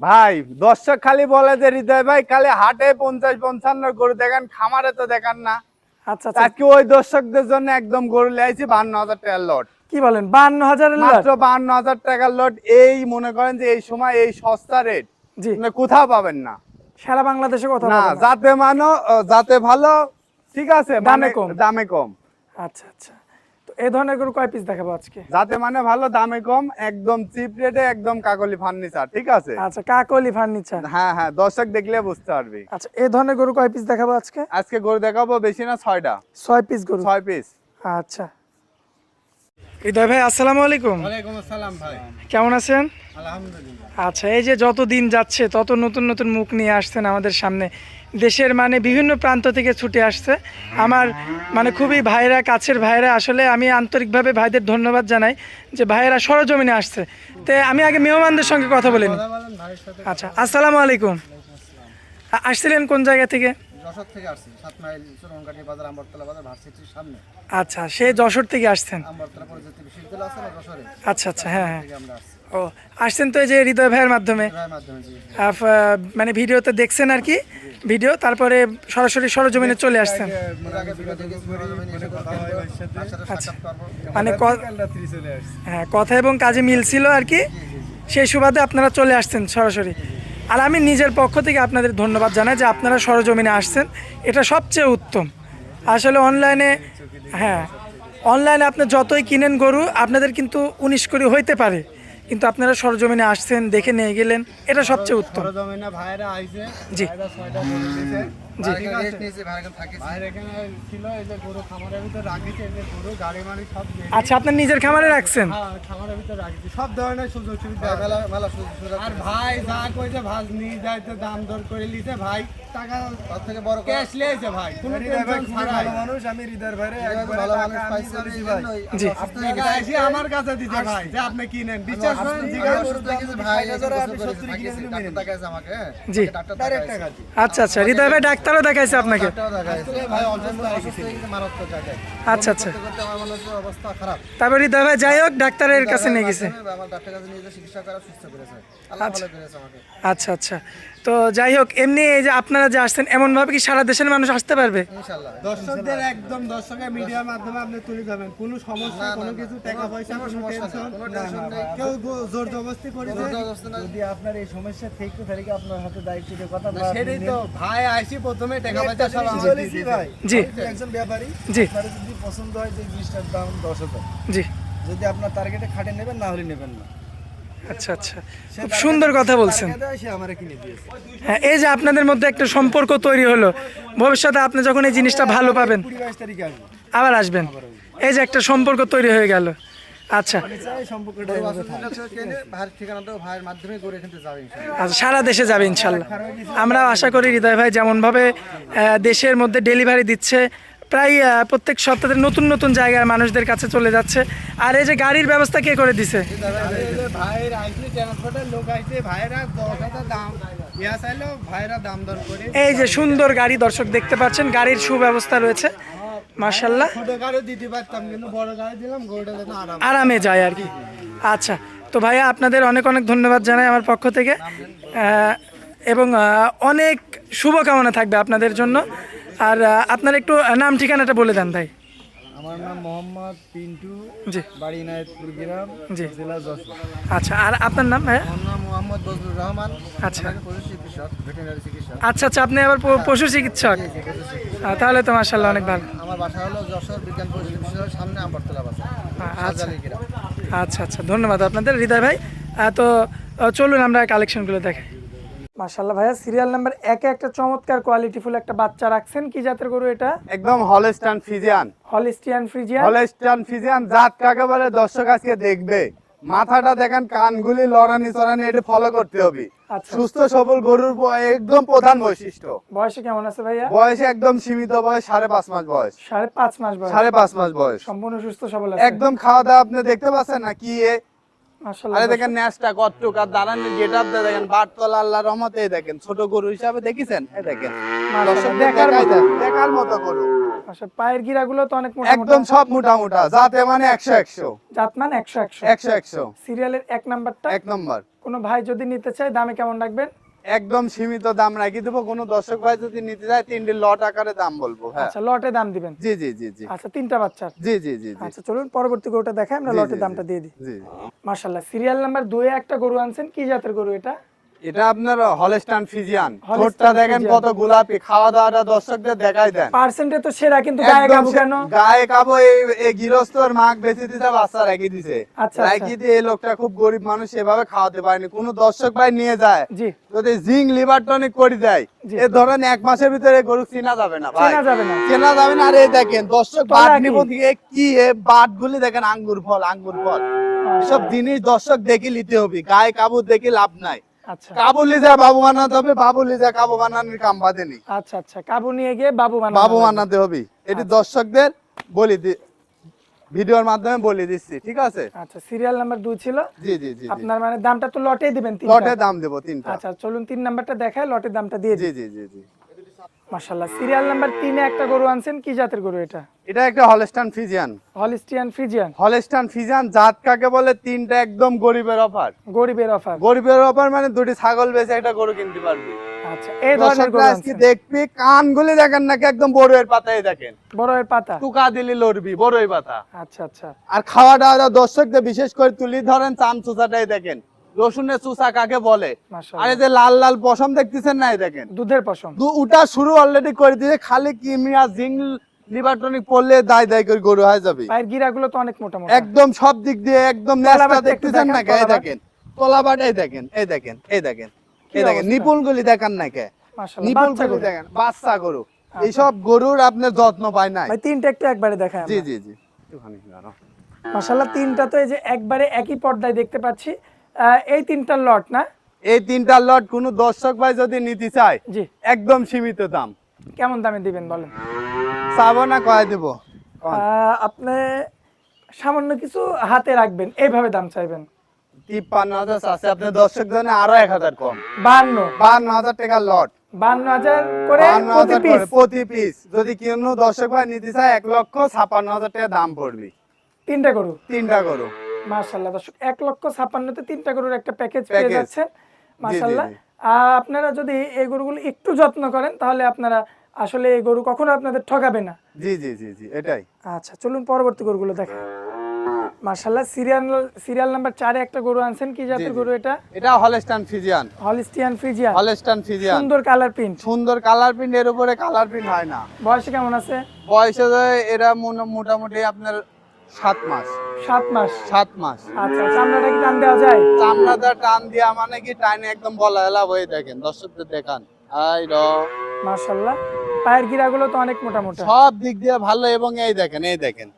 ভাই দর্শক খালি বলে যে হৃদয় ভাই খালি হাটে পঞ্চাশ পঞ্চান্ন গরু দেখান খামারে তো দেখান না। আচ্ছা আচ্ছা। আজকে ওই দর্শকদের জন্য একদম গরু লাইছি বান্ন হাজার টাকার লট কি বলেন বান্ন মাত্র বান্ন হাজার টাকার লট এই মনে করেন যে এই সময় এই সস্তা রেট মানে কোথাও পাবেন না। সারা বাংলাদেশে কথা না। যাতে মানো যাতে ভালো ঠিক আছে দামে মানে কম। দামে কম। আচ্ছা আচ্ছা। এই ধরনের গরু কয় পিস দেখাবো আজকে? যাতে মানে ভালো দামে কম একদম চিপ রেটে একদম কাকলি ফার্নিচার ঠিক আছে? আচ্ছা কাকলি ফার্নিচার হ্যাঁ হ্যাঁ দর্শক দেখলে বুঝতে পারবি। আচ্ছা এই ধরনের গরু কয় পিস দেখাবো আজকে? আজকে গরু দেখাবো বেশি না ছয়টা। ছয় পিস গরু। ছয় পিস আচ্ছা। হৃদয় ভাই আসসালামু আলাইকুম। কেমন আছেন? আচ্ছা এই যে যত দিন যাচ্ছে তত নতুন নতুন মুখ নিয়ে আসছেন আমাদের সামনে। দেশের মানে বিভিন্ন প্রান্ত থেকে ছুটে আসছে। আমার মানে খুবই ভাইরা কাছের ভাইরা আসলে আমি আন্তরিকভাবে ভাইদের ধন্যবাদ জানাই যে ভাইয়েরা সরজমিনে আসছে। তো আমি আগে মেহমানদের সঙ্গে কথা বলে। নিই আচ্ছা আসসালামু আলাইকুম। আসছিলেন কোন জায়গা থেকে? যশোর থেকে আসছি সাত মাইল চুরনকাটি বাজার আম্বরতলা বাজার ভার্সিটির সামনে। আচ্ছা সে যশোর থেকে আসছেন। আচ্ছা আচ্ছা হ্যাঁ হ্যাঁ। ও আসছেন তো এই যে হৃদয় ভাইয়ের মাধ্যমে? মানে ভিডিওতে দেখছেন আর কি ভিডিও তারপরে সরাসরি সরজমিনে চলে আসছেন। সাথে সাক্ষাৎ করব। মানে ক- হ্যাঁ কথা এবং কাজে মিল ছিল আর কি। সেই সুবাদে আপনারা চলে আসছেন সরাসরি। আর আমি নিজের পক্ষ থেকে আপনাদের ধন্যবাদ জানাই যে আপনারা সরজমিনে আসছেন। এটা সবচেয়ে উত্তম। আসলে অনলাইনে হ্যাঁ অনলাইনে আপনি যতই কিনেন গরু আপনাদের কিন্তু উনিশ করে হইতে পারে। কিন্তু আপনারা সরজমিনে আসছেন দেখে নিয়ে গেলেন এটা সবচেয়ে উত্তম। সরজমিনে ভাইরা আইছে জি। আচ্ছা আপনার নিজের খামারে রাখছেন? হ্যাঁ খামারের ভিতর রাখিছি। সব ধরনের সুযোগ সুবিধা ভাই মেলা মেলা সুযোগ সুবিধা আর ভাই যা কইছে ভাজ নিয়ে যাইতে দাম দর করে লিছে ভাই টাকা তার থেকে বড় ক্যাশ লিয়েছে ভাই। কোনো টেনশন ছাড়াই। মানুষ আমি হৃদয়ের ভাইরে ভালো মানুষ পাইছি আমি জি। আপনার এসে আমার কাছে দিতে ভাই যে আপনি কিনেন। করেন জিজ্ঞাসা ভাই আমাকে হ্যাঁ জি। ডাক্তার আচ্ছা আচ্ছা হৃদয় ভাই ডাক্তারও দেখাইছে আপনাকে? আচ্ছা আচ্ছা। তারপরে হৃদয় ভাই যাই হোক ডাক্তারের কাছে নিয়ে গেছে। আমাকে। আচ্ছা আচ্ছা। তো যাই হোক এমনি এই যে আপনারা যে আসছেন এমন ভাবে কি সারা দেশের মানুষ আসতে পারবে? দর্শকদের একদম দর্শকের মিডিয়ার মাধ্যমে আপনি তুলে যাবেন কোনো সমস্যা কোনো কিছু টাকা পয়সা কোনো টেনশন। কেউ জোর জবরদস্তি করে। যদি আপনার এই সমস্যা থেকে থাকে আপনার হাতে দায়িত্ব দিয়ে কথা সেটাই তো। ভাই আইসি প্রথমে টাকা পয়সা সব দিয়ে ভাই। জি। একজন ব্যাপারী জি। আপনার যদি পছন্দ হয় যে জিনিসটার দাম দশ হাজার। জি। যদি আপনার টার্গেটে খাটে নেবেন না হলে নেবেন না। আচ্ছা আচ্ছা। খুব সুন্দর কথা বলছেন। হ্যাঁ এই যে আপনাদের মধ্যে একটা সম্পর্ক তৈরি হলো, ভবিষ্যতে আপনি যখন এই জিনিসটা ভালো পাবেন, আবার আসবেন। এই যে একটা সম্পর্ক তৈরি হয়ে গেল। আচ্ছা। আচ্ছা সারা দেশে যাবে ইনশাল্লাহ। আমরা আশা করি, হৃদয় ভাই যেমনভাবে দেশের মধ্যে ডেলিভারি দিচ্ছে প্রায় প্রত্যেক সপ্তাহে নতুন নতুন জায়গায় মানুষদের কাছে চলে যাচ্ছে। আর এই যে গাড়ির ব্যবস্থা কে করে দিছে? এই যে সুন্দর গাড়ি দর্শক দেখতে পাচ্ছেন, গাড়ির সুব্যবস্থা রয়েছে। মার্শাল্লাহ আরামে যায় আর কি। আচ্ছা তো ভাইয়া আপনাদের অনেক অনেক ধন্যবাদ জানাই আমার পক্ষ থেকে। এবং অনেক শুভকামনা থাকবে আপনাদের জন্য। আর আপনার একটু নাম ঠিকানাটা বলে দেন ভাই। আমার নাম মোহাম্মদ পিন্টু জি। বাড়ি গ্রাম জি। জেলা যশোর। আচ্ছা আর আপনার নাম ভাইয়া আমার নাম মোহাম্মদ বজলুর রহমান। আচ্ছা। পশু চিকিৎসক ভেটেরিনারি চিকিৎসক। আচ্ছা আচ্ছা আপনি আবার পশু চিকিৎসক? তাহলে তো মার্শাল্লাহ অনেক ভালো। আমার বাসা হলো যশোর বিজ্ঞান সামনে আম্বরতলা আচ্ছা। আচ্ছা আচ্ছা ধন্যবাদ আপনাদের হৃদয় ভাই। তো চলুন আমরা কালেকশনগুলো দেখাই মার্শাল্লাহ ভাইয়া সিরিয়াল নাম্বার একে একটা চমৎকার কোয়ালিটিফুল একটা বাচ্চা রাখছেন। কি জাতের গরু এটা? একদম Holstein Friesian Holstein Friesian Holstein Friesian জাত কাকে বলে দর্শক আজকে দেখবে। মাথাটা দেখেন কানগুলি লড়ানি চড়ানি এটা ফলো করতে হবে। আচ্ছা। সুস্থ সবল গরুর একদম প্রধান বৈশিষ্ট্য। বয়সে কেমন আছে ভাইয়া? বয়সে একদম সীমিত বয়স সাড়ে পাঁচ মাস বয়স। সাড়ে পাঁচ মাস বয়স। সাড়ে পাঁচ মাস বয়স। সম্পূর্ণ সুস্থ সবল একদম খাওয়া দাওয়া আপনি দেখতে পাচ্ছেন না কি আরে দেখেন ন্যাসটা কতটুক আর দাঁড়ানোর গেট আপ দেখেন বারতলা আল্লাহ রহমতে দেখেন ছোট গরু হিসাবে দেখেছেন? এ দেখেন। দেখার দেখার মতো। গরু। আচ্ছা পায়ের গিরাগুলো তো অনেক মোটা একদম সব মোটা মোটা জাতে মানে একশো একশো। জাতমান একশো একশো। একশো একশো। সিরিয়ালের এক নাম্বারটা? এক নম্বর। কোনো ভাই যদি নিতে চায় দামে কেমন রাখবেন? একদম সীমিত দাম রাখি দেবো? কোনো দর্শক ভাই যদি নিতে যায় তিনটি লট আকারে দাম বলব হ্যাঁ। আচ্ছা লটে দাম দিবেন? জি জি জি জি। আচ্ছা তিনটা বাচ্চা জি জি জি আচ্ছা চলুন পরবর্তী গরুটা দেখাই আমরা লটের দামটা দিয়ে দিই। জি। মার্শাল্লাহ সিরিয়াল নাম্বার দুয়ে একটা গরু আনছেন কি জাতের গরু এটা? এটা আপনার হলস্টান ফিজিয়ান ঠোঁটটা দেখেন কত গোলাপি। খাওয়া দাওয়াটা দর্শকদের দেখাই দেন। পার্সেন্টে তো সেরা কিন্তু গায়ে সে- কেন? গায়ে কাবো এই এই গৃহস্থর মাগ বেঁচে দিতে বাচ্চা রেখে দিছে। আচ্ছা, রেখে দিয়ে এই লোকটা খুব গরিব মানুষ সেভাবে খাওয়াতে পারেনি। কোনো দর্শক ভাই নিয়ে যায়। যদি জিঙ্ক লিভার টনিক করে দেয় এ ধরেন এক মাসের ভিতরে গরু চেনা যাবে না ভাই। চেনা যাবে না। চেনা যাবে না। আর এই দেখেন দর্শক বাট? নিব দিয়ে কি এ বাট গুলি দেখেন আঙ্গুর ফল আঙ্গুর ফল। সব জিনিস দর্শক দেখে নিতে হবে। গায়ে কাবু দেখে লাভ নাই। আচ্ছা। বাবু বানাতে হবে বাবুলি কাবু বানানোর কাম বাদেনি আচ্ছা আচ্ছা কাবু নিয়ে গিয়ে বাবু বানানো বাবু বানাতে হবে এটি দর্শকদের বলি দি ভিডিওর মাধ্যমে বলে দিচ্ছি ঠিক আছে? আচ্ছা সিরিয়াল নাম্বার ছিল? জি জি জি জি। আপনার মানে দামটা তো লটেই দিবেন তিনটা। লটে দাম দেবো তিনটা। আচ্ছা চলুন তিন নাম্বারটা দেখায় লটের দামটা দিয়ে জি জি জি জি। মাশাল্লাহ সিরিয়াল নাম্বার তিনে একটা গরু আনছেন কি জাতের গরু এটা? এটা একটা Holstein Friesian. Holstein Friesian Holstein Friesian জাত কাকে বলে তিনটা একদম গরিবের অফার। গরিবের অফার। গরিবের অফার মানে দুটি ছাগল বেচে একটা গরু কিনতে পারবি। আচ্ছা এই ধরনের গরু আজকে দেখবি কানগুলি দেখেন নাকি একদম বড়ের পাতায় দেখেন। বড়ের পাতা? টুকা দিলি লড়বি বড়ই পাতা। আচ্ছা আচ্ছা। আর খাওয়া দাওয়া দর্শকদের বিশেষ করে তুলি ধরেন চাম চুচাটাই দেখেন। রসুনের চুচা কাকে বলে? আর এই যে লাল লাল পশম দেখতেছেন না দেখেন? দুধের পশম। উটা শুরু অলরেডি করে দিয়ে খালি কিমিয়া লিভারটনিক পড়লে দায় দায় করে গরু হয়ে যাবে। পায়ের গিরাগুলো তো অনেক মোটা একদম সব দিক দিয়ে একদম একটু দেখতেছেন না এই দেখেন তলাবাট এই দেখেন এই দেখেন এই দেখেন এই দেখেন গুলি দেখান না কে? গুলি। দেখেন বাচ্চা গরু। এইসব গরুর আপনার যত্ন পায় নাই। ভাই তিনটা একটু একবারে দেখায় জি জি জি। তিনটা তো এই যে একবারে একই পর্দায় দেখতে পাচ্ছি। এই তিনটা লট না? এই তিনটা লট কোনো দর্শক ভাই যদি নিতে চায় জি। একদম সীমিত দাম। কেমন দামে দিবেন বলেন? চাবো না কয় দেবো? আপনি সামান্য কিছু হাতে রাখবেন এইভাবে দাম চাইবেন। তিপ্পান্ন হাজার আছে দর্শক জন্য আরও এক হাজার কম। বান্ন। বান্ন হাজার টাকার লট বান্ন হাজার করে প্রতি পিস করে যদি দর্শক ভাই নিতে চায় এক লক্ষ হাজার টাকা দাম পড়বে। তিনটা গরু। তিনটা গরু। মাশাল্লাহ দর্শক এক লক্ষ ছাপ্পান্নতে তিনটা গরুর একটা প্যাকেজ পেয়ে আপনারা যদি এই গরুগুলো একটু যত্ন করেন তাহলে আপনারা আসলে এই গরু কখনো আপনাদের ঠকাবে না। জি জি জি জি এটাই। আচ্ছা চলুন পরবর্তী গরুগুলো দেখেন। মাশাল্লাহ সিরিয়াল সিরিয়াল নাম্বার চারে একটা গরু আনছেন কি জাতের গরু এটা? এটা Holstein Friesian Holstein Friesian Holstein Friesian সুন্দর কালার প্রিন্ট সুন্দর কালার প্রিন্ট এর উপরে কালার প্রিন্ট হয় না। বয়সে কেমন আছে? বয়সে এরা মোটামুটি আপনার সাত মাস। সাত মাস? সাত মাস। আচ্ছা চামড়াটা কি টান দেওয়া যায়? চামড়াটা টান দিয়া মানে কি টাইনে একদম বলা এলা হয়ে দেখেন দর্শকদের দেখান। আই র। মাশাল্লাহ পায়ের গিরাগুলো তো অনেক মোটা মোটা সব দিক দিয়ে ভালো এবং এই দেখেন এই দেখেন।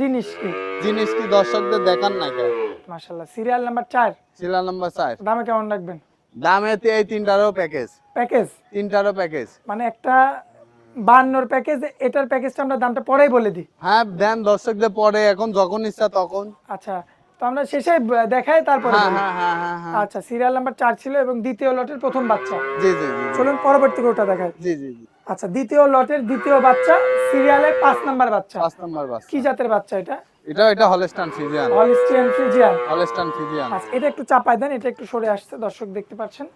জিনিস কি? জিনিস কি দর্শকদের দেখান না কেন মাশাল্লাহ সিরিয়াল নাম্বার চার। শিলা নাম্বার চার। দামে কেমন রাখবেন? দামে তো এই তিনটারও প্যাকেজ। প্যাকেজ? তিনটারও প্যাকেজ। মানে একটা বান্নর প্যাকেজ এটার প্যাকেজটা আমরা দামটা পরেই বলে দিই। হ্যাঁ দেন দর্শকদের পরে এখন যখন ইচ্ছা তখন। আচ্ছা তো আমরা শেষে দেখাই তারপরে হ্যাঁ। হ্যাঁ হ্যাঁ আচ্ছা সিরিয়াল নাম্বার চার ছিল এবং দ্বিতীয় লটের প্রথম বাচ্চা। জি জি চলুন পরবর্তী গরুটা দেখাই। জি জি আচ্ছা দ্বিতীয় লটের দ্বিতীয় বাচ্চা সিরিয়ালের পাঁচ নাম্বার বাচ্চা। পাঁচ নম্বর বাস কি জাতের বাচ্চা এটা? এটা এটা Holstein Friesian Holstein Friesian Holstein Friesian আচ্ছা এটা একটু চাপাই দেন এটা একটু সরে আসছে দর্শক দেখতে পাচ্ছেন।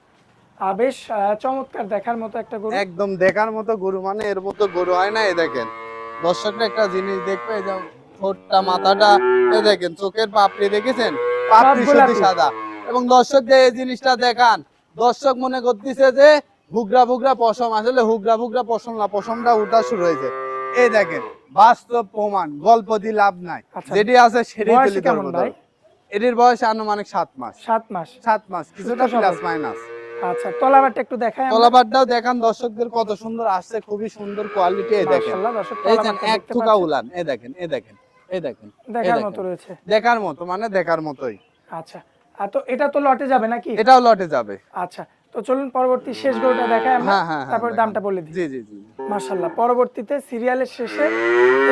বেশ চমৎকার দেখার মতো একটা গরু। একদম দেখার মতো গরু মানে এর মতো গরু হয় না দেখেন। দর্শকরা একটা জিনিস দেখবে ঠোঁটটা মাথাটা এই দেখেন চোখের পাপড়ি দেখেছেন? পাপড়ি গোলাপি। সাদা। এবং দর্শকদের এই জিনিসটা দেখান দর্শক মনে করতেছে যে হুগরা ভুগরা পশম আসলে হুগরা ভুগরা পশম না পশমটা উঠা শুরু হয়েছে। এই দেখেন বাস্তব প্রমাণ গল্প দিয়ে লাভ নাই। আচ্ছা। যেটি আছে সেটি তুলে কেমন ধরবো এটির বয়স আনুমানিক সাত মাস। সাত মাস। সাত মাস কিছুটা প্লাস মাইনাস আচ্ছা তলাবারটা একটু। তলাবারটাও দেখান দর্শকদের কত সুন্দর আসছে খুবই সুন্দর কোয়ালিটি এই দেখেন। এই এক পাচ্ছেন। উলান এই দেখেন এই দেখেন এই দেখেন দেখার মতো রয়েছে। দেখার মতো মানে দেখার মতোই। আচ্ছা আর তো এটা তো লটে যাবে নাকি? এটাও লটে যাবে। আচ্ছা তো চলুন পরবর্তী শেষ গরুটা দেখাই আমরা হ্যাঁ হ্যাঁ হ্যাঁ, তারপর দামটা বলে দিই। জি জি জি। মাশাআল্লাহ পরবর্তীতে সিরিয়ালের শেষে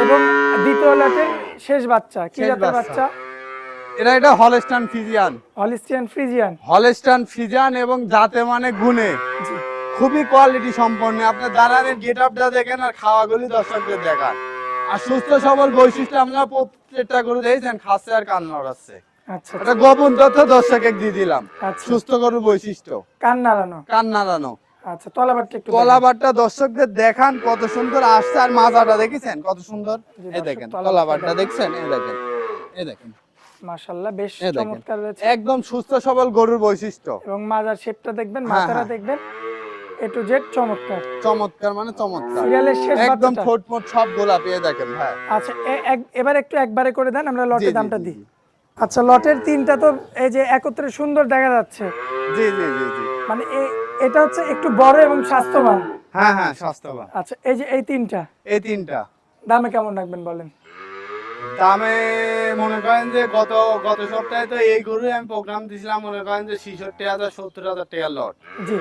এবং দ্বিতীয় লটের শেষ বাচ্চা কি জাতের বাচ্চা। এটা এটা Holstein Friesian. Holstein Friesian Holstein Friesian এবং জাতে মানে গুণে খুবই কোয়ালিটি সম্পন্ন। আপনার দাঁড়ানোর গেট আপটা দেখেন আর খাওয়াগুলি দর্শকদের দেখান। আর সুস্থ সবল বৈশিষ্ট্য আমরা প্রত্যেকটা করে দেখেছেন খাচ্ছে আর কান নড়াচ্ছে আচ্ছা এটা গোপন তথ্য দর্শকে দিয়ে দিলাম। আচ্ছা। সুস্থ গরুর বৈশিষ্ট্য। কান নাড়ানো। কান নাড়ানো। আচ্ছা তলাবারটা একটু দেখান। কলাবারটা দর্শকদের দেখান কত সুন্দর আসছে আর মাজাটা দেখেছেন? কত সুন্দর? এই দেখেন তলাবারটা দেখছেন? এই দেখেন এই দেখেন। মাশাআল্লাহ বেশ চমৎকার রয়েছে। একদম সুস্থ সবল গরুর বৈশিষ্ট্য। এবং মাজার শেপটা দেখবেন হ্যাঁ, মাথাটা হ্যাঁ। দেখবেন এ টু জেড চমৎকার। চমৎকার মানে চমৎকার। সিরিয়ালের শেষ একদম। সব গোলাপি দেখেন হ্যাঁ। আচ্ছা এবার একটু একবারে করে দেন আমরা লটের দামটা দিই। আচ্ছা লটের তিনটা তো এই যে একত্রে সুন্দর দেখা যাচ্ছে। জি জি জি জি। মানে এটা হচ্ছে একটু বড় এবং স্বাস্থ্যবান। হ্যাঁ হ্যাঁ স্বাস্থ্যবান। আচ্ছা এই যে এই তিনটা। এই তিনটা। দামে কেমন রাখবেন বলেন? দামে মনে করেন যে গত গত সপ্তাহে তো এই গরু আমি প্রোগ্রাম দিছিলাম মনে করেন যে ছিষট্টি হাজার সত্তর হাজার টাকার লট জি।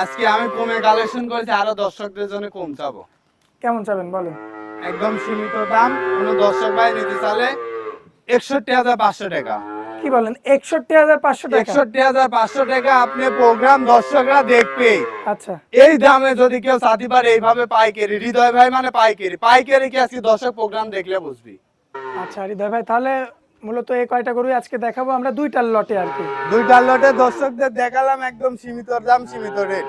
আজকে আমি কমে কালেকশন করেছি আরও দর্শকদের জন্য কম চাবো। কেমন চাবেন বলেন? একদম সীমিত দাম কোনো দর্শক ভাই নিতে চালে একষট্টি হাজার পাঁচশো টাকা। কি বলেন? একষট্টি হাজার পাঁচশো টাকা? একষট্টি হাজার পাঁচশো টাকা আপনি প্রোগ্রাম দর্শকরা দেখবে। আচ্ছা। এই দামে যদি কেউ চাতি পারে এইভাবে পাইকারি হৃদয় ভাই মানে পাইকারি। পাইকারি কি আজকে দর্শক প্রোগ্রাম দেখলে বুঝবি? আচ্ছা হৃদয় ভাই তাহলে মূলত এই কয়টা গরুই আজকে দেখাবো? আমরা দুইটার লটে আর কি। দুইটা লটে দর্শকদের দেখালাম একদম সীমিত দাম সীমিত রেট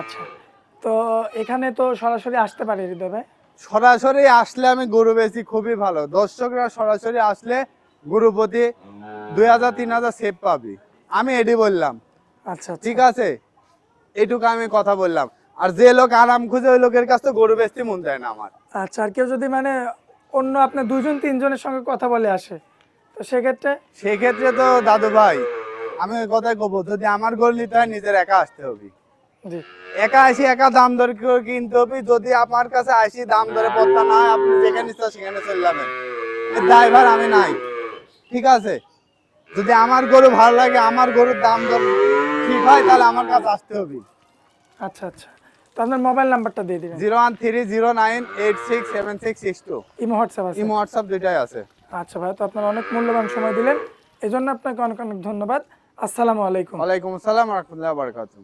আচ্ছা তো এখানে তো সরাসরি আসতে পারে হৃদয় ভাই? সরাসরি আসলে আমি গরু বেশি খুবই ভালো। দর্শকরা সরাসরি আসলে গরু প্রতি দুই হাজার তিন হাজার সেভ পাবি। আমি এটি বললাম। আচ্ছা আচ্ছা। ঠিক আছে? এটুকু আমি কথা বললাম। আর যে লোক আরাম খুঁজে ওই লোকের কাছে গরু বেচতে মন যায় না আমার। আচ্ছা আর কেউ যদি মানে অন্য আপনার দুজন তিনজনের সঙ্গে কথা বলে আসে। তো সেক্ষেত্রে? সেক্ষেত্রে তো দাদু ভাই আমি ওই কথাই কবো যদি আমার গরু নিতে হয় নিজের একা আসতে হবে। জি। একা আসি একা দাম দরে করে কিনতে হবে। যদি আমার কাছে আসি দাম দরে পড়তা না আপনি যেখানে ইচ্ছা সেখানে চলে যাবেন। ড্রাইভার আমি নাই। ঠিক আছে? যদি আমার গরু ভালো লাগে আমার গরুর দাম দর ঠিক হয় তাহলে আমার কাছে আসতে হবে। আচ্ছা আচ্ছা। আপনার মোবাইল নাম্বারটা দিয়ে দিবেন। Zero one three zero nine eight six seven six six two. Imo WhatsApp আছে। ইমো হোয়াটসঅ্যাপ দুইটাই আছে। আচ্ছা ভাই তো আপনার অনেক মূল্যবান সময় দিলেন। এই জন্য আপনাকে অনেক অনেক ধন্যবাদ। আসসালামু আলাইকুম। ওয়ালাইকুম আসসালাম রহমতুল্লাহ বারকাতুহ।